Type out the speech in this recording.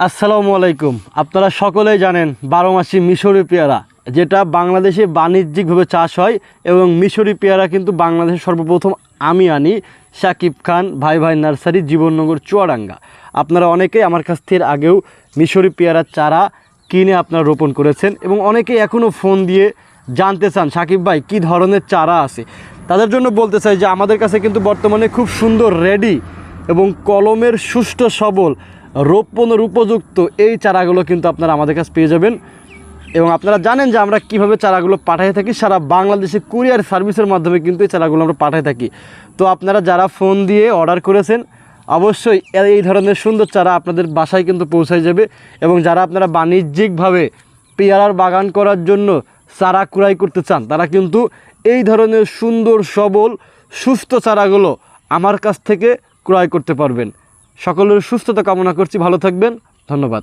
আসসালামু আলাইকুম। আপনারা সকলেই জানেন বারো মাসি মিশরি পেয়ারা, যেটা বাংলাদেশে বাণিজ্যিকভাবে চাষ হয় এবং মিশরি পেয়ারা কিন্তু বাংলাদেশে সর্বপ্রথম আমি আনি শাকিব খান ভাই ভাই নার্সারি জীবননগর চুয়াডাঙ্গা। আপনারা অনেকেই আমার কাছ থেকে আগেও মিশরি পেয়ারার চারা কিনে আপনারা রোপণ করেছেন এবং অনেকেই এখনও ফোন দিয়ে জানতে চান সাকিব ভাই, কী ধরনের চারা আছে? তাদের জন্য বলতে চাই যে আমাদের কাছে কিন্তু বর্তমানে খুব সুন্দর রেডি এবং কলমের সুষ্ঠু সবল রোপণের উপযুক্ত এই চারাগুলো কিন্তু আপনারা আমাদের কাছে পেয়ে যাবেন। এবং আপনারা জানেন যে আমরা কীভাবে চারাগুলো পাঠিয়ে থাকি, সারা বাংলাদেশে কুরিয়ার সার্ভিসের মাধ্যমে কিন্তু এই চারাগুলো আমরা পাঠিয়ে থাকি। তো আপনারা যারা ফোন দিয়ে অর্ডার করেছেন, অবশ্যই এই ধরনের সুন্দর চারা আপনাদের বাসায় কিন্তু পৌঁছায় যাবে। এবং যারা আপনারা বাণিজ্যিকভাবে পেয়ারার বাগান করার জন্য চারা ক্রয় করতে চান, তারা কিন্তু এই ধরনের সুন্দর, সবল, সুস্থ চারাগুলো আমার কাছ থেকে ক্রয় করতে পারবেন। সকলের সুস্থতা কামনা করছি ভালো থাকবেন ধন্যবাদ।